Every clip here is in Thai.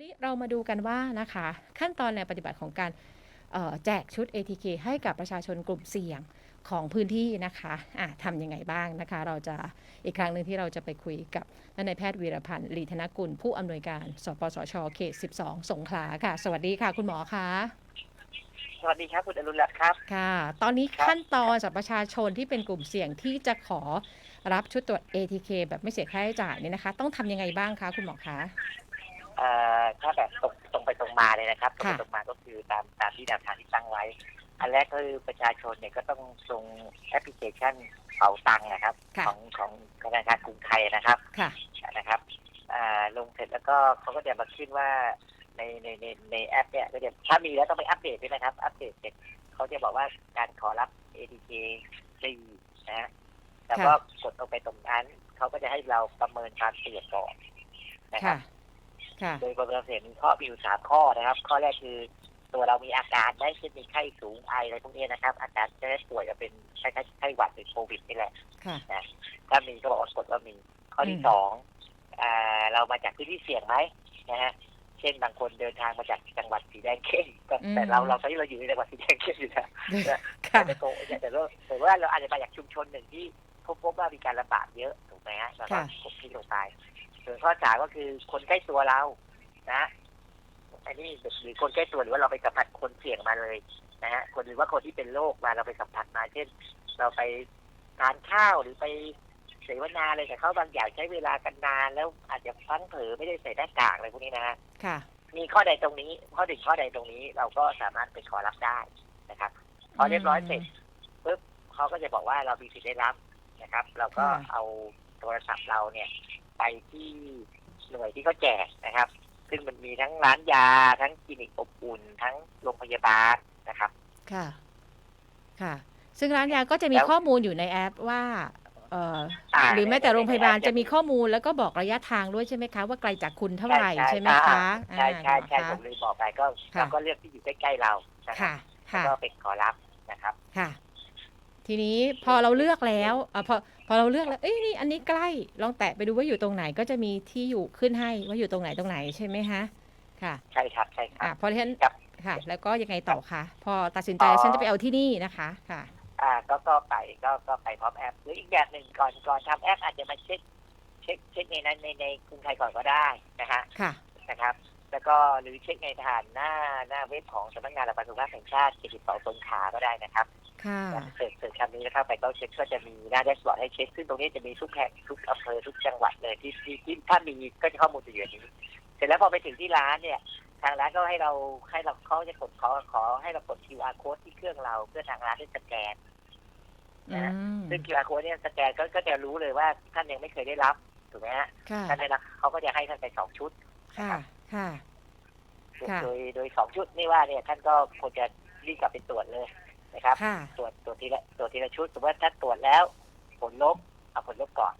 วันนี้เรามาดูกันว่านะคะขั้นตอนในปฏิบัติของการเอ่อแจกชุด ATK ให้กับประชาชนกลุ่มเสี่ยงของพื้นที่นะคะะทำยังไงบ้างนะคะ เราจะอีกครั้งหนึ่งที่เราจะไปคุยกับท่านนายแพทย์วีรพันธ์ลีธนกุล ผู้อำนวยการ สปสช เขต 12 สงขลาค่ะ สวัสดีค่ะ คุณหมอคะสวัสดีครับคุณอรุณรัตน์ครับ ค่ะ ตอนนี้ครับขั้นตอนสำหรับประชาชนที่เป็นกลุ่มเสี่ยงที่จะขอรับชุดตรวจ ATK แบบไม่เสียค่าใช้จ่ายเนี่ยนะคะ ต้องทำยังไงบ้างคะคุณหมอคะ เอ่อถ้าแบบตรงตรงไปตรงมาเลยนะครับตรงไปค่ะ ตรงมาก็คือตามตามที่แนวทางที่ตั้งไว้ อันแรกก็คือประชาชนเนี่ยก็ต้องลงแอปพลิเคชันเป๋าตังค์นะครับ ค่ะ ของของธนาคารกรุงไทยนะครับค่ะ นะครับอ่าลงเสร็จแล้วก็เขาก็จะมาขึ้นว่าในในในในแอปเนี่ยก็จะถ้ามีแล้วต้องไปอัปเดตด้วยนะครับ อัปเดตเสร็จเขาจะบอกว่าการขอรับ ATK ฟรีนะฮะแต่ก็กดลงไปตรงนั้นเขาก็จะให้เราประเมินความเสี่ยงก่อนนะครัค่ะบ ค่ะ โดยประเมินเห็นข้อมีอยู่สามข้อนะครับ ข้อแรกคือตัวเรามีอาการได้เช่นมีไข้สูงไออะไรพวกนี้นะครับ อาการจะได้ป่วยจะเป็นไข้ไข้ไข้หวัดหรือโควิดนี่แหละค่ะถ้ามีก็บอกว่ากดว่ามี ข้อที่อืม สองอ่าเรามาจากพื้นที่เสี่ยงไหมนะฮะเช่นบางคนเดินทางมาจากจังหวัดสีแดงเข้มก็แต่เราเราตอนนี้เราอยู่ในจังหวัดสีแดงเข้มอยู่นะค่ะ แต่โตแต่เราแต่ว่าเราอาจจะมาจากชุมชนหนึ่งที่พบพบว่ามีการระบาดเยอะถูกไหมฮะแล้วก็ค่ะกดคลิกลงไป ส่วนข้อสามก็คือคนใกล้ตัวเรา นะอันนี้หรือคนใกล้ตัวหรือว่าเราไปสัมผัสคนเสี่ยงมาเลยนะฮะคนหรือว่าคนที่เป็นโรคมาเราไปสัมผัสมาเช่น เราไปทานข้าวหรือไปเสวนาอะไรกับเขาบางอย่างใช้เวลากันนาน แล้วอาจจะพลั้งเผลอไม่ได้ใส่หน้ากากอะไรพวกนี้นะฮะค่ะ มีข้อใดตรงนี้ ข้อหนึ่งข้อใดตรงนี้ เราก็สามารถไปขอรับได้นะครับพอเรียบร้อยเสร็จปุ๊บเขาก็จะบอกว่าเรามีสิทธิ์ได้รับนะครับ เราก็ค่ะเอาโทรศัพท์เราเนี่ย ไปที่หน่วยที่เขาแจกนะครับ ซึ่งมันมีทั้งร้านยาทั้งคลินิกอบอุ่น ทั้งโรงพยาบาลนะครับ ค่ะ ค่ะ ซึ่งร้านยาก็จะมีแล้วข้อมูลอยู่ในแอปว่าเอ่ออ่าหรือแม้แต่ในในโรงพยาบาลในแอปจะมีข้อมูลแล้วก็บอกระยะทางด้วยใช่ไหมคะ ว่าไกลจากคุณเท่าไหร่ใช่ไหมคะใช่ใช่ใช่อ่า ผมเลยบอกไปก็ค่ะ เราก็เลือกที่อยู่ใกล้ๆเรานะครัค่ะบค่ะแล้วก็ไปขอรับนะครับ ค่ะ ทีนี้พอเราเลือกแล้วอะพอพอเราเลือกแล้วเอ้ยนี่อันนี้ใกล้ลองแตะไปดูว่าอยู่ตรงไหนก็จะมีที่อยู่ขึ้นให้ว่าอยู่ตรงไหนตรงไหนใช่ไหมคะค่ะ ใช่ครับใช่ครัอะบพอที่ฉันครับค่ะ แล้วก็ยังไงต่อคะพอตัดสินใจอ๋อฉันจะไปเอาที่นี่นะคะค่ะ อ่าก็ก็ไปก็ก็ไปพร้อมแอปหรืออีกแบบหนึ่งก่อนก่อนทำแอปอาจจะมาเช็คเช็คเช็คในนั้นในในกรุงไทยก่อนก็ได้นะฮะค่ะนะครับ แล้วก็หรือเช็คในฐานหน้าหน้าเว็บของสำนักงานระบายสุขภาพแห่งชาติ72สงขลาก็ได้นะครับ ค่ะเสิร์ชเสิร์ชคำนี้นะครับไปก็เช็คก็จะมีหน้าแดชบอร์ดให้เช็ค ซึ่งตรงนี้จะมีทุกแห่งทุกอำเภอทุกจังหวัดเลยที่ที่ที่ถ้ามีก็จะข้อมูลจะอยู่ในนี้เสร็จแล้วพอไปถึงที่ร้านเนี่ยทางร้านก็ให้เราให้เราเขาจะกดขอขอให้เรากด QR code ที่เครื่องเราเพื่อทางร้านได้สแกนอืมซึ่ง QR code เนี่ยสแกนก็ก็จะรู้เลยว่าท่านยังไม่เคยได้รับถูกไหมฮะค่ะท่านได้รับเขาก็จะให้ท่านไปสองชุดค่ะค่ะค่ะโดยโดยสองชุดนี่ว่าเนี่ยท่านก็ควรจะรีบกลับไปตรวจเลย นะครับ ค่ะ ตรวจตรวจทีละตรวจทีละชุดสมมติว่าถ้าตรวจแล้วผลลบเอาผลลบก่อน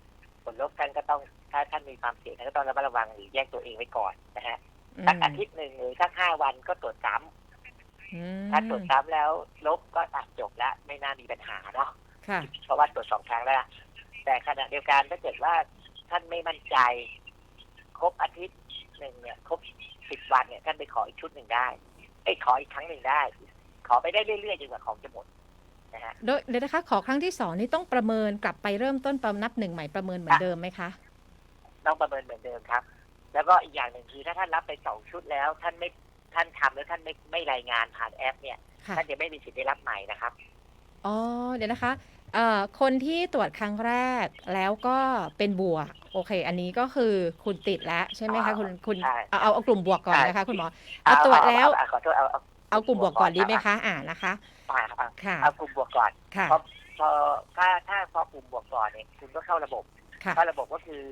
ผลลบท่านก็ต้องถ้าท่านมีความเสี่ยงท่านก็ต้องระมัดระวังหรือแยกตัวเองไว้ก่อนนะฮะสักอาทิตย์หนึ่งหรือสักห้าวันก็ตรวจซ้ำอืมถ้าตรวจซ้ำแล้วลบก็ตัดจบแล้วไม่น่ามีปัญหาเนาะ ค่ะ เพราะว่าตรวจสองครั้งแล้วนะแต่ขณะเดียวกันถ้าเกิดว่าท่านไม่มั่นใจ ครบอาทิตย์หนึ่งเนี่ย ครบสิบวันเนี่ย ท่านไปขออีกชุดหนึ่งได้ไอ้ยขออีกครั้งหนึ่งได้ ขอไปได้เรื่อยๆจนกว่าของจะหมดนะฮะโดยเดี๋ยวนะคะ ขอครั้งที่สองนี่ต้องประเมินกลับไปเริ่มต้นประนับหนึ่งใหม่ประเมินเหมือนเดิมไหมคะต้องประเมินเหมือนเดิมครับ แล้วก็อีกอย่างหนึ่งคือถ้าท่านรับไปสองชุดแล้ว ท่านไม่ท่านทำแล้วท่านไม่ไม่รายงานผ่านแอป เนี่ยค่ะท่านจะไม่มีสิทธิ์ได้รับใหม่นะครับอ๋อเดี๋ยวนะคะเอ่อคนที่ตรวจครั้งแรกแล้วก็เป็นบวก โอเค อันนี้ก็คือคุณติดแล้วใช่ไหมคะ คุณคุณใช่เอาเอาเอากลุ่มบวกก่อนใช่นะคะ คุณหมอเอาตรวจแล้วเอาเอาเอาขอโทษเอา เอาเอากลุ่มบวกก่อนดีไหมรับคะ อ่านะคะ อ่าอ่าค่ะ เอากลุ่มบวกก่อนค่ะพอพอถ้าถ้าพอกลุ่มบวกก่อนเนี่ยคุณก็เข้าระบบค่ะ เข้าระบบก็คือ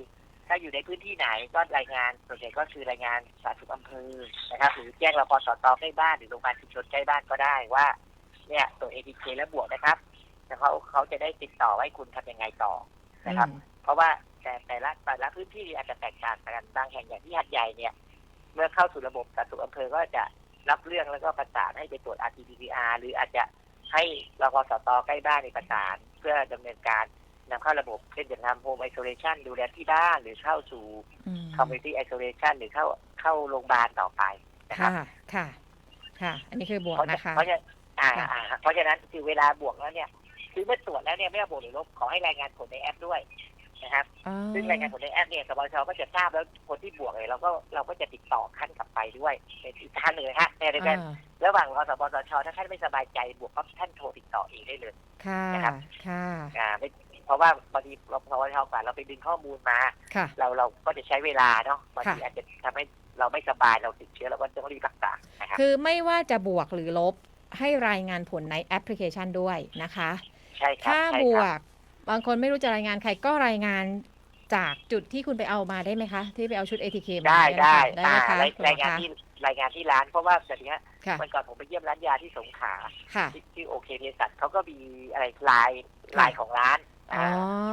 ถ้าอยู่ในพื้นที่ไหนก็รายงานส่วนใหญ่ก็คือรายงานสาธารณสุขอำเภอนะครับหรือแจ้งรพสตใกล้บ้านหรือโรงพยาบาลชุมชนใกล้บ้านก็ได้ว่า เนี่ยตัวเอทีเคและบวกนะครับแล้วเขาเขาจะได้ติดต่อว่าให้คุณทำยังไงต่อนะครับอืมเพราะว่าแต่แต่ละแต่ละพื้นที่อาจจะแตกต่างกันบางแห่งอย่างที่หัดใหญ่เนี่ย เมื่อเข้าสู่ระบบสาธารณสุขอำเภอก็จะ รับเรื่องแล้วก็ประสานให้ไปตรวจ RT-PCR หรืออาจจะให้รพสตใกล้บ้านในประสานเพื่อดำเนินการนำเข้าระบบเช่นอย่างทำโฮมไอโซเลชันดูแลที่บ้านหรือเข้าสู่อืมคอมมิ n i ตี้ไอโซเลชันหรือเข้าเข้าโรงพยาบาลต่อไปนะครับค่ะ ค่ะค่ะอันนี้คือบวกเพราะฉะนะคะ เพราะฉะนั้นอ่าค่ะอ่าเพราะฉะนั้นคือเวลาบวกแล้วเนี่ย คือเมื่อตรวจแล้วเนี่ยไม่ว่าบวกหรือลบขอให้รายงานผลในแอปด้วย นะครับอ๋อซึ่งรายงานผลในแอปเนี่ยสบชก็จะทราบแล้วคนที่บวกเลยเราก็เราก็จะติดต่อขั้นกลับไปด้วยเป็นอีกท่านหนึ่งนะฮะในรายการอ่าระหว่างรอสบชถ้าท่านไม่สบายใจบวกก็ท่านโทรติดต่อเองได้เลย ค่ะนะครับ ค่ะอ่าไม่เพราะว่าบางทีเราสบชกว่าเราไปดึงข้อมูลมา ค่ะ เราเราก็จะใช้เวลาเนาะบางทีค่ะอาจจะทำให้เราไม่สบายเราติดเชื้อเราก็ต้องรีบรักษานะครับ คือไม่ว่าจะบวกหรือลบให้รายงานผลในแอปพลิเคชันด้วยนะคะ ใช่ครับถ้าใช่บควรับ ก บางคนไม่รู้จะรายงานใครก็รายงานจากจุดที่คุณไปเอามาได้ไหมคะ ที่ไปเอาชุด ATK มาได้เนี่ยได้นะคะได้ไหมอ่าคะรายคุณหมรายงานคะที่รายงานที่ร้านเพราะว่าแบบนี้ยค่ะวันก่อนผมไปเยี่ยมร้านยาที่สงขลาค่ะที่ที่โอเคเภสัชเขาก็มีอะไรลายค่ะลายของร้านอ๋ออ่า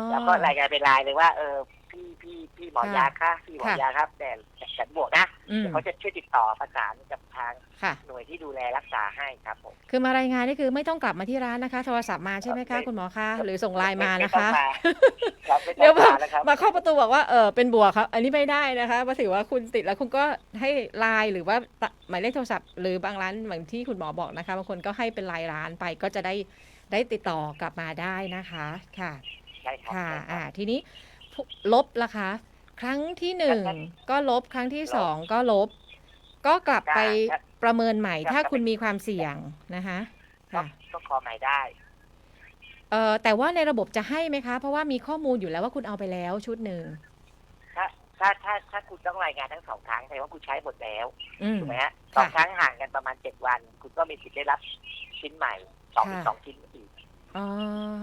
แล้วก็รายงานเป็นลายเลยว่าเออพี่พี่พี่หมอยาค่ะพี่หมอค่ะยาครับแต่ ฉันบวกนะอืมเดี๋ยวเขาจะช่วยติดต่อประสานกับทางค่ะ หน่วยที่ดูแลรักษาให้ครับผม คือมารายงานนี่คือไม่ต้องกลับมาที่ร้านนะคะ โทรศัพท์มาใช่ไหมคะ ไม่ คุณหมอคะหรือส่งไลน์มาไนะคะไต้องมาครับไม่ต้เดี๋อยวงมามาแล้วครับ มาเข้าประตูบอกว่าเออเป็นบวกครับ อันนี้ไม่ได้นะคะมาถือว่าคุณติดแล้วคุณก็ให้ไลน์หรือว่าตะหมายเลขโทรศัพท์หรือบางร้านเหมือนที่คุณหมอบอกนะคะบางคนก็ให้เป็นไลน์ร้านไปก็จะได้ได้ติดต่อกลับมาได้นะคะ ค่ะ ใช่ครับค่ะ ใช่ครับ อ่า ทีนี้พวกลบล่ะคะ ครั้งที่หนึ่งครับก็ลบครั้งที่ลบสองก็ลบ ก็กลับไปครับประเมินใหม่ครับถ้าคุณมีความเสี่ยงนะคะก็ค่ะก็ขอใหม่ได้เอ่อแต่ว่าในระบบจะให้ไหมคะ เพราะว่ามีข้อมูลอยู่แล้วว่าคุณเอาไปแล้วชุดหนึ่งถ้าถ้าถ้าถ้าคุณต้องรายงานทั้งสองครั้งแสดงว่าคุณใช้หมดแล้วอืมถูกไหมฮะสค่ะองครั้งห่างกันประมาณเจ็ดวัน คุณก็มีสิทธิ์ได้รับชิ้นใหม่สองค่ะสองชิ้นอีก อ๋อ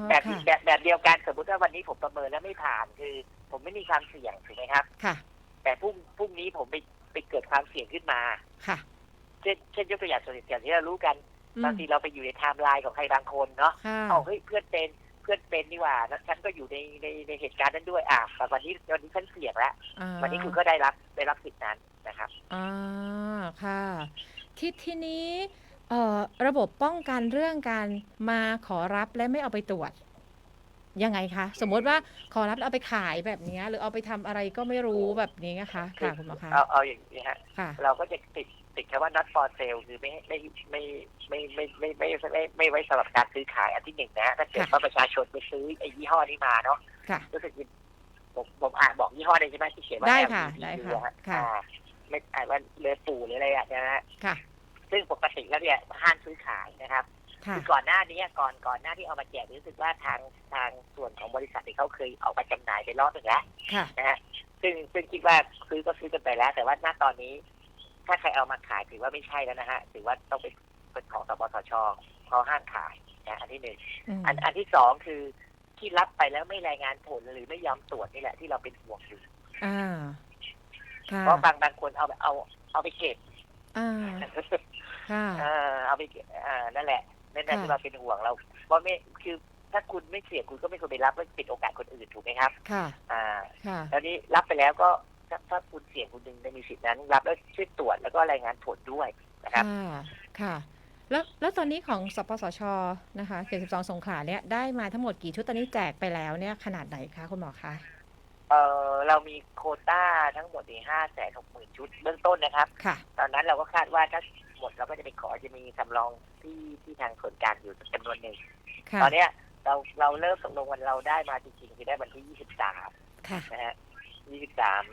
แบบค่ะแบบแบบเดียวกันสมมติว่าวันนี้ผมประเมินแล้วไม่ผ่านคือ ผมไม่มีความเสี่ยงถูกไหมครับ ค่ะแต่พรุ่งพรุ่งนี้ผมไปไปเกิดความเสี่ยงขึ้นมา ค่ะเช่นเช่นยกตัวอย่างตัวอย่างที่เรารู้กันอืมบางทีเราไปอยู่ในไทม์ไลน์ของใครบางคนเนาะค่ะเอาเฮ้ยเพื่อนเป็นเพื่อนเป็นนี่หว่าแล้วฉันก็อยู่ในในในเหตุการณ์นั้นด้วยอะแต่วันนี้วันนี้ฉันเสี่ยงแล้วอ่า วันนี้คุณก็ได้รับได้รับสิทธินั้นนะครับ อ่าค่ะ ที่ทีนี้ เอ่อระบบป้องกันเรื่องการมาขอรับและไม่เอาไปตรวจ ยังไงคะ สมมติว่าขอรับแล้วเอาไปขายแบบเนี้ยหรือเอาไปทำอะไรก็ไม่รู้แบบนี้นะคะค่ะคุณหมอคะเอาเอาอย่างนี้ฮะ ค่ะ เราก็จะติดติดคำว่า not for sale คือไม่ไม่ไม่ไม่ไม่ไม่ไม่ไม่ไม่ไม่ไว้สำหรับการซื้อขายอันที่หนึ่งนะฮะถ้าเกิดค่ะ ว่าประชาชนไปซื้อไอ้ยี่ห้อนี้มาเนาะค่ะ รู้สึกผมผมอ่านบอกยี่ห้อได้ใช่ไหมที่เขียนว่า ได้ค่ะ LVP ได้อยู่ค่ะอะค่ะ อ่าไม่อ่านว่าเรือปู่หรืออะไรอะนะฮะ ค่ะ ซึ่งปกติแล้วเนี่ยห้ามซื้อขายนะครับค่ะคือก่อนหน้านี้ก่อนก่อนหน้าที่เอามาแจกรู้สึกว่าทางทางส่วนของบริษัทที่เขาเคยเอามาจำหน่ายไปรอบหนึ่งแล้วค่ะนะฮะซึ่งซึ่งคิดว่าซื้อก็ซื้อกันไปแล้ว แต่ว่าณตอนนี้ ถ้าใครเอามาขายถือว่าไม่ใช่แล้วนะฮะถือว่าต้องเป็นเป็นของสปสชเขาห้ามขายนะอันที่หนึ่งอืมอันอันที่สองคือที่รับไปแล้วไม่รายงานผลหรือไม่ยอมตรวจนี่แหละที่เราเป็นห่วงอยู่อ่าค่ะเพราะบางบางคนเอาเอาเอาไปเก็บ อ่าค่ะเออเอาไปเก็บอ่านั่นแหละนั่นแหละค่ะที่เราเป็นห่วงเราเพราะไม่คือถ้าคุณไม่เสี่ยงคุณก็ไม่ควรไปรับแล้วปิดโอกาสคนอื่นถูกไหมครับ ค่ะ อ่าค่ะแล้วนี้รับไปแล้วก็ถ้าถ้าคุณเสี่ยงคุณดึงได้มีสิทธินั้น รับแล้วช่วยตรวจแล้วก็รายงานผลด้วยนะครับ ค่ะ ค่ะ แล้วแล้วตอนนี้ของสปสชนะคะเขต12 สงขลาเนี่ยได้มาทั้งหมดกี่ชุดตอนนี้แจกไปแล้วเนี่ยขนาดไหนคะคุณหมอคะ เออเรามีโควต้าทั้งหมดในห้าแสนหกหมื่นชุดเบื้องต้นนะครับ ค่ะ ตอนนั้นเราก็คาดว่าถ้าหมดเราก็จะไปขอจะมีสำรองที่ที่ทางส่วนกลางอยู่จำนวนหนึ่ง ค่ะ ตอนเนี้ยเราเราเริ่มตกลงวันเราได้มาจริงๆคือได้วันที่ยี่สิบสามค่ะ นะฮะยี่สิบสาม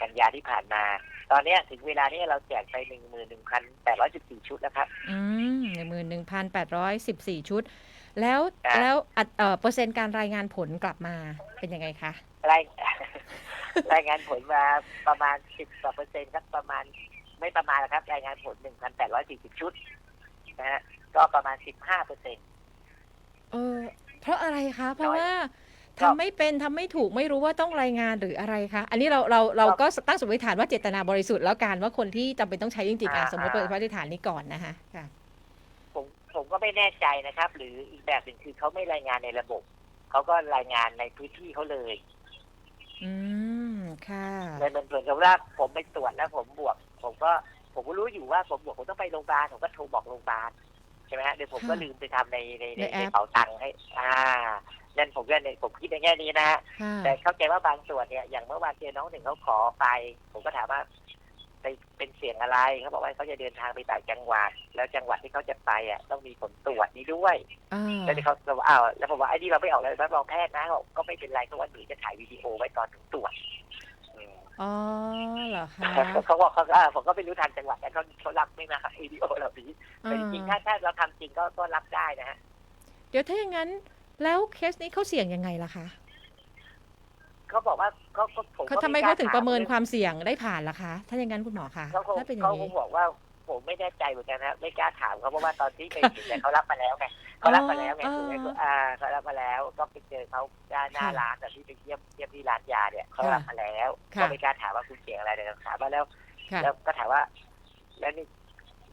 กันยาที่ผ่านมา ตอนเนี้ยถึงเวลานี้เราแจกไปหนึ่งหมื่นหนึ่งพันแปดร้อยสิบสี่ชุดแล้วครับ อืมหนึ่งหมื่นหนึ่งพันแปดร้อยสิบสี่ชุด แล้วอะแล้วอัดเอ่อเปอร์เซ็นต์การรายงานผลกลับมาเป็นยังไงคะ รายรายงานผลมาประมาณสิบกว่าเปอร์เซ็นต์ครับประมาณไม่ประมาณนะครับ รายงานผลหนึ่งพันแปดร้อยสี่สิบชุดนะฮะก็ประมาณสิบห้าเปอร์เซ็นต์เออเพราะอะไรคะ เพราะน้อยว่าก็ทำไม่เป็นทำไม่ถูกไม่รู้ว่าต้องรายงานหรืออะไรคะอันนี้เราเราเราก็ตั้งสมมติฐานว่าเจตนาบริสุทธิ์แล้วกันว่าคนที่จำเป็นต้องใช้จริงๆอะอ่าสมมติเป็นสมมติฐานนี้ก่อนนะคะค่ะผมผมก็ไม่แน่ใจนะครับ หรืออีกแบบหนึ่งคือเขาไม่รายงานในระบบเขาก็รายงานในพื้นที่เขาเลย อืม ค่ะเลยเหมือนเหมือนกับว่าผมไปตรวจแล้วผมบวก ผมก็ผมก็รู้อยู่ว่าผมบวกผมต้องไปโรงพยาบาลผมก็โทรบอกโรงพยาบาลใช่ไหมฮะเดี๋ยวผมก็ค่ะลืมไปทำในในในในแอป ในเป๋าตังค์ให้ อ่านั่นผมก็เนี่ยผมคิดในแง่นี้นะฮะค่ะแต่เข้าใจว่าบางส่วนเนี่ยอย่างเมื่อวานเจอน้องหนึ่งเขาขอไป ผมก็ถามว่า ไปเป็นเสียงอะไรเขาบอกว่าเขาจะเดินทางไปต่างจังหวัด แล้วจังหวัดที่เขาจะไปอะต้องมีผลตรวจนี้ด้วยอ่าแล้วที่เขาเราอ้าวแล้วผมว่าไอ้นี่เราไม่ออกเลยรับรองแพทย์นะเขาบอกก็ไม่เป็นไรเพราะว่าหนูจะถ่ายวิดีโอไว้ตอนถึงตรวจอืมอ๋อเหรอคะเขาบอกเขาก็อ่าผมก็ไม่รู้ทางจังหวัดแต่เขาเขารับไม่มาวิดีโอเหล่านี้แต่จริงๆอ่าถ้าถ้าเราทำจริงก็ก็รับได้นะฮะ เดี๋ยวถ้าอย่างนั้น แล้วเคสนี้เขาเสี่ยงยังไงล่ะคะ เขาบอกว่าเขาก็ผมเขาก็ทำไมกล้เขาถึงประเมินถความเสี่ยงได้ผ่านล่ะคะ ถ้าอย่างนั้นคุณหมอคะเขาคงถ้าเป็นอย่าเขางคนี้ งบอกว่าผมไม่แน่ใจเหมือนกันนะไม่กล้าถามเขาเพราะว่าตอนที่ไปถึงเนี่ยเขารับมาแล้วไงเขารับมาแล้วไงอ๋อถูกไหมอ่าเขารับมาแล้วก็ไปเจอเขาด้านหน้าค่ะร้านแต่ที่ไปเยี่ยมเยี่ยมที่ร้านยาเนี่ยเขาค่ะรับมาแล้วค่ะ ก็ไม่กล้าถามว่าคุณเสียงอะไรแต่ถามมาแล้ว ค่ะ แล้วก็ถามว่า แล้วนี่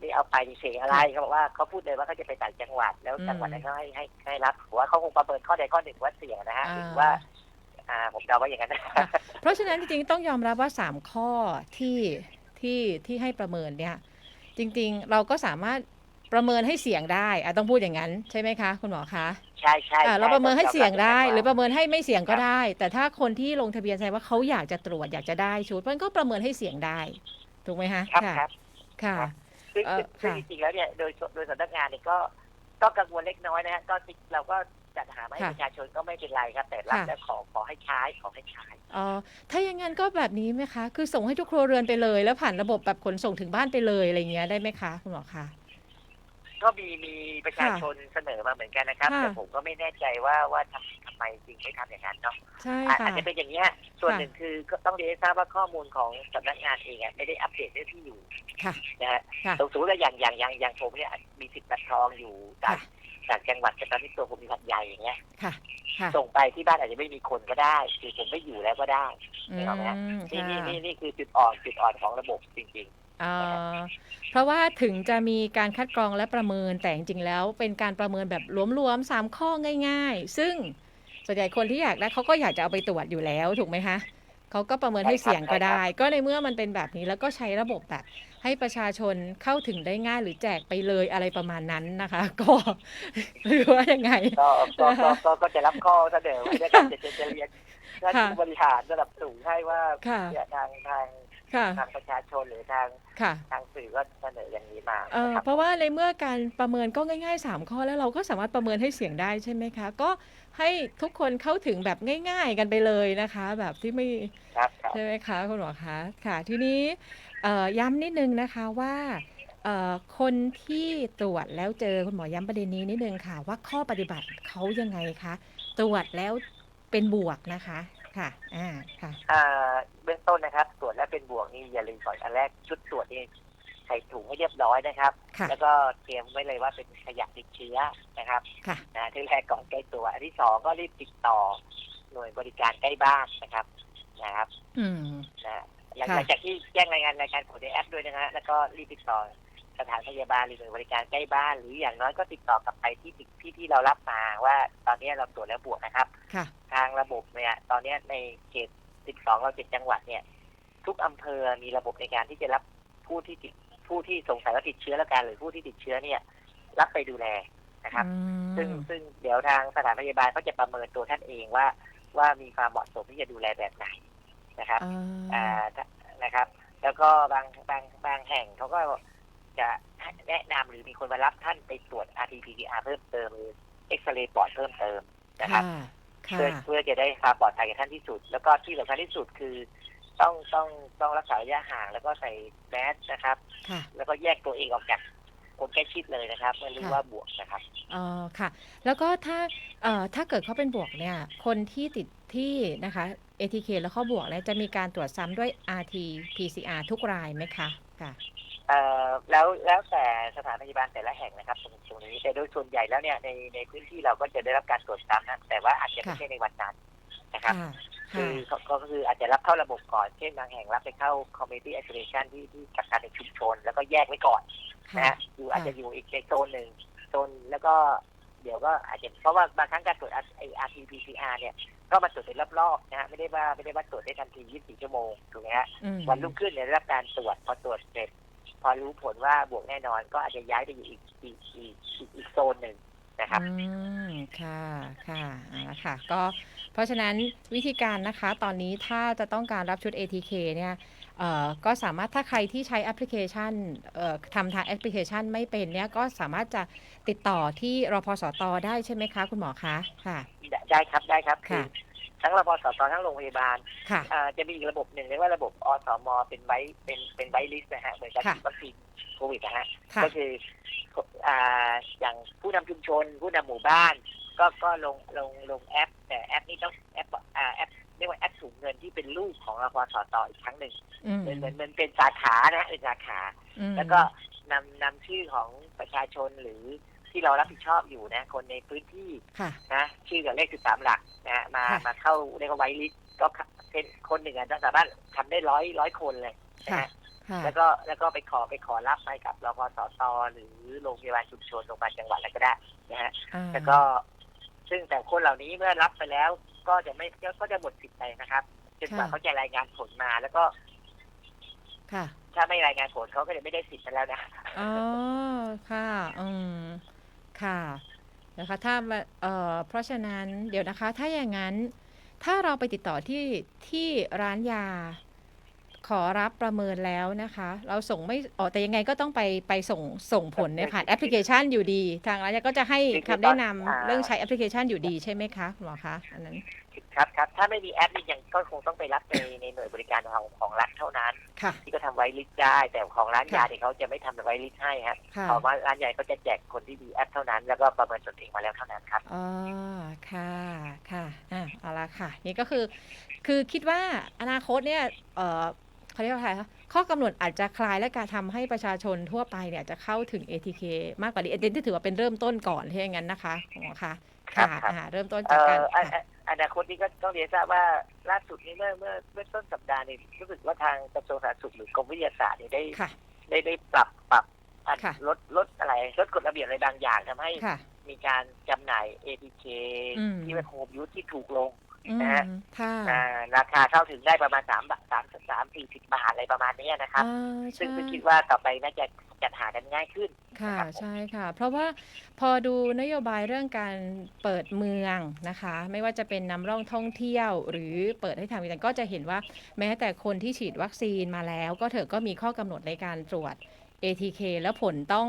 นี่เอาไปนี่เสียงอะไรเขาบอกว่าเขาพูดเลยว่าเขาจะไปต่างจังหวัดแล้วอืมจังหวัดนั้นเขาให้ให้ให้รับผมว่าเขาคงประเมินข้อใดข้อหนึ่งว่าเสี่ยงนะฮะอ่า หรือว่า อ่าผมเดาว่าอย่างนั้นนะค่ะเพราะฉะนั้นจริงๆต้องยอมรับว่า3ข้อที่ที่ที่ให้ประเมินเนี่ย จริงๆเราก็สามารถประเมินให้เสี่ยงได้อะต้องพูดอย่างนั้นใช่ไหมคะ คุณหมอคะใช่ใช่อ่าใช่เราประเมินให้เสี่ยงได้ต้หรือประเมินให้ไม่เสี่ยงก็ครับได้ แต่ถ้าคนที่ลงทะเบียนแสดงว่าเขาอยากจะตรวจอยากจะได้ชุดมันก็ประเมินให้เสี่ยงได้ถูกไหมคะครับค่ะครับค่ะครับซึ่งเอ่อซึ่งค่ะจริงๆแล้วเนี่ยโดยโดยสำนักงานเนี่ยก็ก็กังวลเล็กน้อยนะฮะก็เราก็ จัดหามาให้ค่ะประชาชนก็ไม่เป็นไรครับ แต่รับค่ะ แล้วขอขอให้ใช้ขอให้ใช้ อ๋อถ้าอย่างนั้นก็แบบนี้ไหมคะ คือส่งให้ทุกครัวเรือนไปเลย แล้วผ่านระบบแบบขนส่งถึงบ้านไปเลยอะไรอย่างเงี้ยได้ไหมคะคุณหมอคะ ก็มีมีประชาชนเสนอมาเหมือนกันนะครับ ค่ะ แต่ผมก็ไม่แน่ใจว่าว่าทำทำไมจริงไม่ทำอย่างนั้นเนาะใช่อะค่ะ อาจจะเป็นอย่างเงี้ยส่วนค่ะหนึ่งคือก็ต้องเรียนให้ทราบว่าข้อมูลของสำนักงานเองอะไม่ได้อัปเดตเรื่องที่อยู่ค่ะนะฮะค่ะ สมมติว่าอย่างอย่างอย่างอย่างผมเนี่ยมีสิทธิ์บัตรทองอยู่จาก ค่ะจากจังหวัดแต่ตอนนี้ตัวผมมีหัดใหญ่อย่างเงี้ยค่ะ ค่ะส่งไปที่บ้านอาจจะไม่มีคนก็ได้คือผมไม่อยู่แล้วก็ได้อืนึกออกไหมฮะมนี่ค่ะนี่นี่นี่คือจุดอ่อนจุดอ่อนของระบบจริงเอ่อเพราะว่าถึงจะมีการคัดกรองและประเมินแต่จริงๆแล้วเป็นการประเมินแบบรวมๆสามข้อง่าย ๆ ซึ่งส่วนใหญ่คนที่อยากได้เขาก็อยากจะเอาไปตรวจอยู่แล้วถูกไหมคะเขาก็ประเมินให้เสี่ยงก็ได้ ก็ในเมื่อมันเป็นแบบนี้แล้วก็ใช้ระบบแบบ ให้ประชาชนเข้าถึงได้ง่ายหรือแจกไปเลยอะไรประมาณนั้นนะคะ ก็หรือว่ายังไงๆก็ก็ก็ก็ก็จะรับข้อเสนอไว้นะครับจะจะจะเรียนท่านค่ะผู้บริหารระดับสูงให้ว่าค่ะเนี่ยทางทางค่ะทางประชาชนหรือทางค่ะทางสื่อก็เสนออย่างนี้มาเอ่อนะครับเพราะว่าในเมื่อการประเมินก็ง่ายๆ 3 ข้อแล้วเราก็สามารถประเมินให้เสียงได้ใช่ไหมคะ ก็ให้ทุกคนเข้าถึงแบบง่าย ๆ กันไปเลยนะคะ แบบที่ไม่ครับครับใช่ไหมคะคุณหมอคะค่ะทีนี้ เอ่อย้ำนิดนึงนะคะว่าเอ่อคนที่ตรวจแล้วเจอคุณหมอย้ำประเด็นนี้นิดนึงค่ะ ว่าข้อปฏิบัติเขายังไงคะ ตรวจแล้วเป็นบวกนะคะค่ะอ่าค่ะ อ่าเบื้องต้นนะครับ ตรวจแล้วเป็นบวกนี่อย่าลืมก่อนอันแรกชุดตรวจนี่ใส่ถุงให้เรียบร้อยนะครับ ค่ะแล้วก็เตรียมไว้เลยว่าเป็นขยะติดเชื้อนะครับค่ะ นะที่แรกก่อนใกล้ตัว อันที่สองก็รีบติดต่อหน่วยบริการใกล้บ้านนะครับนะครับอืม นะ หลังค่ะ หลังจากที่แจ้งรายงานรายการผลในแอปด้วยนะฮะแล้วก็รีบติดต่อสถานพยาบาลหรือหน่วยบริการใกล้บ้าน หรืออย่างน้อยก็ติดต่อกลับไปที่ที่ที่เรารับมาว่าตอนนี้เราตรวจแล้วบวกนะครับ ค่ะ ทางระบบเนี่ยตอนนี้ในเขต 12 เราเจ็ดจังหวัดเนี่ย ทุกอำเภอมีระบบในการที่จะรับผู้ที่ติดผู้ที่สงสัยว่าติดเชื้อแล้วกันหรือผู้ที่ติดเชื้อเนี่ย รับไปดูแลนะครับ อืมซึ่งซึ่งเดี๋ยวทางสถานพยาบาลก็จะประเมินตัวท่านเองว่า ว่ามีความเหมาะสมที่จะดูแลแบบไหน นะครับอ่อ่าาถ้านะครับ แล้วก็บางบางบางแห่งเขาก็จะแนะนำหรือมีคนมารับท่านไปตรวจ RT-PCR เพิ่มเติมหรือเอ็กซเรย์ปอดเพิ่มเติมนะครับค่ะเพื่อค่ะเพื่อจะได้ความปลอดภัยกับท่านที่สุด แล้วก็ที่สำคัญที่สุดคือ ต้องต้องต้องรักษาระยะห่างแล้วก็ใส่แมสนะครับค่ะแล้วก็แยกตัวเองออกจากคนใกล้ชิดเลยนะครับเมื่อรู้ค่ะว่าบวกนะครับอ๋อค่ะ แล้วก็ถ้าเอ่อถ้าเกิดเขาเป็นบวกเนี่ย คนที่ติด ที่นะคะ ATK แล้วเขาบวกเนี่ยจะมีการตรวจซ้ำด้วย RT PCR ทุกรายไหมคะค่ะ เอ่อแล้วแล้วแต่สถานพยาบาลแต่ละแห่งนะครับตรงตรงนี้แต่โดยส่วนใหญ่แล้วเนี่ยในในพื้นที่เราก็จะได้รับการตรวจซ้ำนะแต่ว่าอาจจะไม่ค่ะ ใช่ในวันนั้นนะครับ ค่ะคืค่ะ อก็ก็คืออาจจะรับเข้าระบบก่อน เช่นบางแห่งรับไปเข้า community isolation ที่ที่กักกันในชุมชน แล้วก็แยกไว้ก่อนนะค่ะฮะอยู่อาจจะอยู่อีกในโซนหนึ่งโซนแล้วก็ เดี๋ยวก็อาจจะเพราะว่าบางครั้งการตรวจไอ RT-PCR เนี่ยก็มาตรวจเป็นรอบๆนะฮะไม่ได้ว่าไม่ได้ว่าตรวจได้ทันที24ชั่วโมงถูกไหมฮะอืมวันรุ่งขึ้นเนี่ยได้รับการตรวจพอตรวจเสร็จพอรู้ผลว่าบวกแน่นอนก็อาจจะย้ายไปอยู่อีกอีกอีกอีกอีกโซนหนึ่งนะครับอืมค่ะค่ะเอาละค่ะก็เพราะฉะนั้นวิธีการนะคะ ตอนนี้ถ้าจะต้องการรับชุด ATK เนี่ยเอ่อ ก็สามารถถ้าใครที่ใช้แอปพลิเคชันเอ่อทำทางแอปพลิเคชันไม่เป็นเนี่ยก็สามารถจะติดต่อที่รพสตได้ใช่ไหมคะคุณหมอคะค่ะได้ครับได้ครับคือค่ะทั้งรพสตทั้งโรงพยาบาลค่ะอ่าจะมีอีกระบบหนึ่งเรียกว่าระบบอสมเป็นไว้เป็นเป็นไว้ลิสต์นะฮะเหมือนกับค่ะฉีดวัคซีนโควิดนะฮะค่ะก็คืออ่าอย่างผู้นำชุมชน ผู้นำหมู่บ้าน ก็ก็ลงลงลงแอปแต่แอปนี้ต้องแอปอ่าแอป เรียกว่าแอปถุงเงินที่เป็นลูกของรพสตอีกครั้งหนึ่งอืมเหมือนเหมือนเหมือนเป็นสาขานะเป็นสาขาอืมแล้วก็นำนำชื่อของประชาชนหรือที่เรารับผิดชอบอยู่นะ คนในพื้นที่ค่ะนะชื่อกับเลขสิบสามหลักนะฮะมาค่ะมาเข้าเรียกว่าไวลิสต์ก็เป็นคนหนึ่งอะจะสามารถทำได้ร้อยร้อยคนเลยนะค่ะฮะค่ะแล้วก็แล้วก็ไปขอไปขอรับไปกับรพสตหรือโรงพยาบาลชุมชนโรงพยาบาลจังหวัดอะไรก็ได้นะฮะอ่าแล้วก็ ซึ่งแต่คนเหล่านี้เมื่อรับไปแล้ว ก็จะไม่ก็จะหมดสิทธิ์ไปนะครับจนกว่าเขาจะรายงานผลมาแล้วก็ ค่ะ ถ้าไม่รายงานผลเขาก็จะไม่ได้สิทธิ์ไปแล้วนะอ๋อค่ะ อืมค่ะนะคะ ถ้ามาเอ่อเพราะฉะนั้นเดี๋ยวนะคะ ถ้าอย่างนั้น ถ้าเราไปติดต่อที่ที่ร้านยา ขอรับประเมินแล้วนะคะ เราส่งไม่อ๋อแต่ยังไงก็ต้องไปไปส่งส่งผลเนี่ยผ่านแอปพลิเคชันอยู่ดี ทางร้านยาก็จะให้คำแนะนำเรื่องใช้แอปพลิเคชันอยู่ดีใช่ไหมคะคุณหมอคะอันนั้น ครับครับถ้าไม่มีแอปนี่ยังก็คงต้องไปรับในในหน่วยบริการของของรัฐเท่านั้น ค่ะ ที่ก็ทำไวลิสต์ได้ แต่ของร้านยาค่ะเนี่ยเขาจะไม่ทำไวลิสต์ให้ฮะค่ะของร้านยาเขาจะแจกคนที่มีแอปเท่านั้น แล้วก็ประเมินตนเองมาแล้วเท่านั้นครับ อ๋อค่ะค่ะอะเอาละค่ะ นี่ก็คือ คือคิดว่าอนาคตเนี่ยเอ่อ เขาเรียกว่าอะไรคะข้อกำหนดอาจจะคลายและการทำให้ประชาชนทั่วไปเนี่ยจะเข้าถึง ATK มากกว่านี้อันนี้ถือว่าเป็นเริ่มต้นก่อนที่อย่างนั้นนะคะคุณหมอคะครับค่ะครับ อ่าเริ่มต้นเอ่จากการออะค่ะอะอนาคตนี้ก็ต้องเรียนทราบว่าล่าสุดนี้เมื่อเมื่อเมื่อต้นสัปดาห์นี้รู้สึกว่าทางกระทรวงสาธารณสุขหรือกรมวิทยาศาสตร์เนี่ยได้ค่ะ ได้ได้ปรับปรับอันค่ะ ลดลดอะไรลดกฎระเบียบอะไรบางอย่างทำให้ ค่ะ มีการจำหน่าย ATK อืม ที่เป็นโฮมยูสที่ถูกลงอืม นะฮะค่ะอ่าราคาเข้าถึงได้ประมาณสามบาทสามสามสี่สิบบาทอะไรประมาณนี้นะครับ อ่าซึ่งใช่ซึ่งคิดว่าต่อไปน่าจะจัดหากันง่ายขึ้น ค่ะครับผมใช่ค่ะ เพราะว่าพอดูนโยบายเรื่องการเปิดเมืองนะคะ ไม่ว่าจะเป็นนำร่องท่องเที่ยว หรือเปิดให้ทำกิจกรรมก็จะเห็นว่าแม้แต่คนที่ฉีดวัคซีนมาแล้ว ก็เถอะก็มีข้อกำหนดในการตรวจ ATK แล้วผลต้อง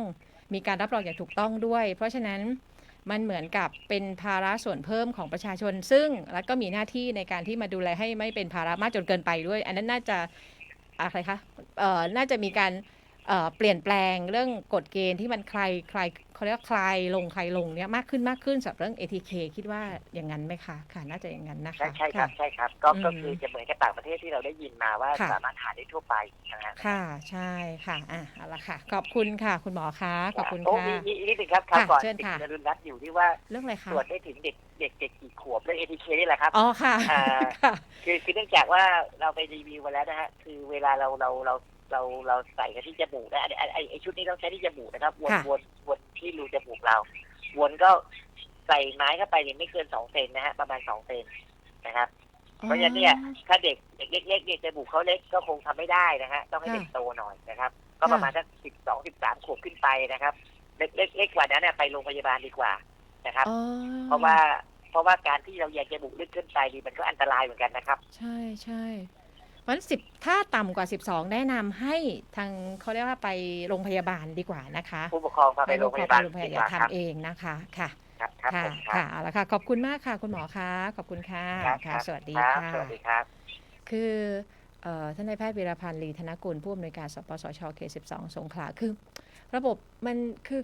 มีการรับรองอย่างถูกต้องด้วย เพราะฉะนั้น มันเหมือนกับเป็นภาระส่วนเพิ่มของประชาชน ซึ่งรัฐก็มีหน้าที่ในการที่มาดูแลให้ไม่เป็นภาระมากจนเกินไปด้วย อันนั้นน่าจะอะไรคะเอ่อน่าจะมีการเอ่อเปลี่ยนแปลงเรื่องกฎเกณฑ์ที่มันคลายคลาย เขาเรียกว่าคลายลงคลายลงเนี้ยมากขึ้นมากขึ้นสำหรับเรื่อง ATK คิดว่าอย่างนั้นไหมคะค่ะน่าจะอย่างนั้นนะคะ ใช่ใช่ครับะใช่ครับ ก็อืมก็คือจะเหมือนกับต่างประเทศที่เราได้ยินมาว่าค่ะ สามารถหาได้ทั่วไปนะฮะค่ะใช่ค่ะอะเอาละค่ะ ขอบคุณค่ะ คุณหมอคะขอบคุณโอ้ค่ะ มีมีอีกนิดหนึงครับคราวค่ะก่อนเชิญติดค่ะ นรุนรัตน์อยู่ที่ว่าเรื่องอะไรคะตรวจได้ถึงเด็กเด็กเด็กกี่ขวบเรื่อง ATK นี่แหละครับ อ๋อค่ะอ่า ค่ะ คือคือเนื่องจากว่าเราไปรีวิวมาแล้วนะฮะคือเวลาเราเราเรา เราเราใส่กันที่จมูกนะไอ้ไอ้ไอ้ชุดนี้ต้องใช้ที่จมูกนะครับ วนค่ะ วนวนที่รูจมูกเรา วนก็ใส่ไม้เข้าไปเนี่ยไม่เกินสองเซนนะฮะประมาณสองเซนนะครับ เพราะฉะนั้นเนี่ยถ้าเด็กเด็กเล็กๆเนี่ยจมูกเขาเล็กก็คงทำไม่ได้นะฮะต้องให้เด็กโตหน่อยนะครับ ก็ประมาณสักสิบสองสิบสามขวบขึ้นไปนะครับ เล็กเล็กเล็กกว่านั้นเนี่ยไปโรงพยาบาลดีกว่านะครับ อ๋อเพราะว่าเพราะว่าการที่เราแยกจมูกลึกขึ้นไปนี่มันก็อันตรายเหมือนกันนะครับ ใช่ใช่เพ ราะฉะนั้นสิบถ้าต่ำกว่า 12 แนะนำให้ทางเขาเรียกว่าไปโรงพยาบาลดีกว่านะคะผู้ปกครองพาไปโรงพยาบาลให้ผู้ปกครองไปโรงพดียากบาว่าลครับทำเองนะคะค่ะครับครับค่ะผมครับค่ะเอาละค่ะขอบคุณมากค่ะ คุณหมอคะขอบคุณค่ะครับค่ะครับสวัสดีครับค่ะสวัสดีครับ คือเอ่อท่านนายแพทย์วีรพันธ์ลีธนกุลผู้อำนวยการสปสชเขต12 สงขลาคือ ระบบมันคือ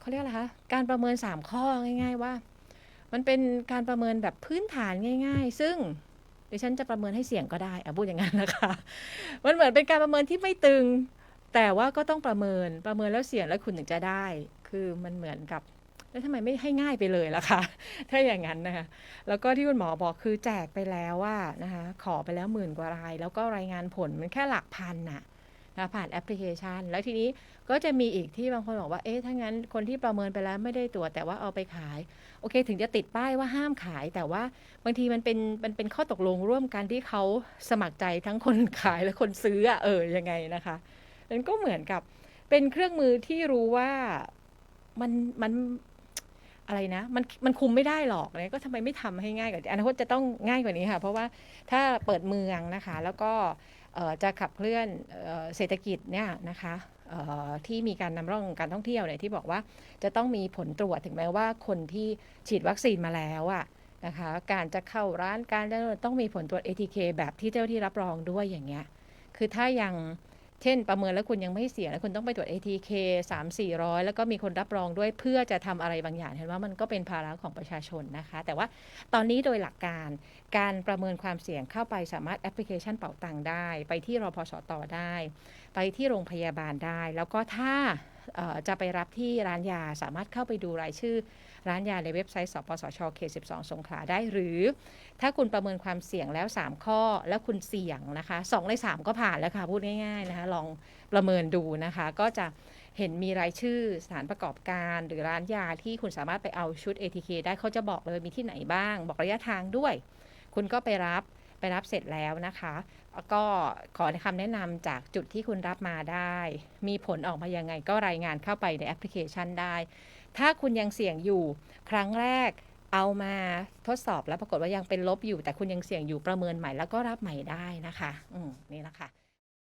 เขาเรียกอะไรคะการประเมิน 3 ข้อง่าย ๆ ว่า มันเป็นการประเมินแบบพื้นฐานง่าย ๆ ซึ่ง ดิฉันจะประเมินให้เสี่ยงก็ได้อะพูดอย่างนั้นนะคะ มันเหมือนเป็นการประเมินที่ไม่ตึง แต่ว่าก็ต้องประเมินประเมินแล้วเสี่ยงแล้วคุณถึงจะได้ คือมันเหมือนกับแล้วทำไมไม่ให้ง่ายไปเลยล่ะคะถ้าอย่างนั้นนะคะแล้วก็ที่คุณหมอบอกคือแจกไปแล้วว่านะคะขอไปแล้วหมื่นกว่าราย แล้วก็รายงานผลมันแค่หลักพันน่ะ นะผ่านแอปพลิเคชัน แล้วทีนี้ก็จะมีอีกที่บางคนบอกว่า เอ๊ะถ้างั้นคนที่ประเมินไปแล้วไม่ได้ตัวแต่ว่าเอาไปขาย โอเค ถึงจะติดป้ายว่าห้ามขาย แต่ว่าบางทีมันเป็นมันเป็นข้อตกลงร่วมกันที่เขาสมัครใจทั้งคนขายและคนซื้อเออยังไงนะคะมันก็เหมือนกับเป็นเครื่องมือที่รู้ว่ามันมัน อะไรนะ มันมันคุมไม่ได้หรอกเนี่ยก็ทำไมไม่ทำให้ง่ายกว่านี้อนาคตจะต้องง่ายกว่านี้ค่ะ เพราะว่าถ้าเปิดเมืองนะคะ แล้วก็จะขับเคลื่อนเออเศรษฐกิจเนี่ยนะคะที่มีการนำร่องการท่องเที่ยวเนี่ยที่บอกว่าจะต้องมีผลตรวจถึงแม้ว่าคนที่ฉีดวัคซีนมาแล้วอะนะคะการจะเข้าร้านการต้องมีผลตรวจ ATK แบบที่เจ้าที่รับรองด้วยอย่างเงี้ยคือถ้ายัง เช่น ประเมินแล้วคุณยังไม่เสียแล้วคุณต้องไปตรวจ ATK 3 4 0 0 แล้วก็มีคนรับรองด้วยเพื่อจะทำอะไรบางอย่างเห็นว่ามันก็เป็นภาระของประชาชนนะคะ แต่ว่าตอนนี้โดยหลักการการประเมินความเสี่ยงเข้าไปสามารถแอปพลิเคชันเป่าตังได้ ไปที่รพสตได้ ไปที่โรงพยาบาลได้ แล้วก็ถ้า จะไปรับที่ร้านยาสามารถเข้าไปดูรายชื่อ ร้านยาในเว็บไซต์สปสชเขต12 สงขลาได้ หรือ ถ้าคุณประเมินความเสี่ยงแล้ว 3 ข้อแล้วคุณเสี่ยงนะคะ2ใน 3 ก็ผ่านแล้วค่ะ พูดง่ายๆนะคะลองประเมินดูนะคะ ก็จะเห็นมีรายชื่อสถานประกอบการหรือร้านยาที่คุณสามารถไปเอาชุด ATK ได้เขาจะบอกเลยมีที่ไหนบ้าง บอกระยะทางด้วย คุณก็ไปรับไปรับเสร็จแล้วนะคะ ก็ขอคำแนะนำจากจุดที่คุณรับมาได้ มีผลออกมายังไงก็รายงานเข้าไปในแอปพลิเคชันได้ ถ้าคุณยังเสี่ยงอยู่ ครั้งแรกเอามาทดสอบแล้วปรากฏว่ายังเป็นลบอยู่ แต่คุณยังเสี่ยงอยู่ประเมินใหม่แล้วก็รับใหม่ได้นะคะ อืมนี่แหละค่ะ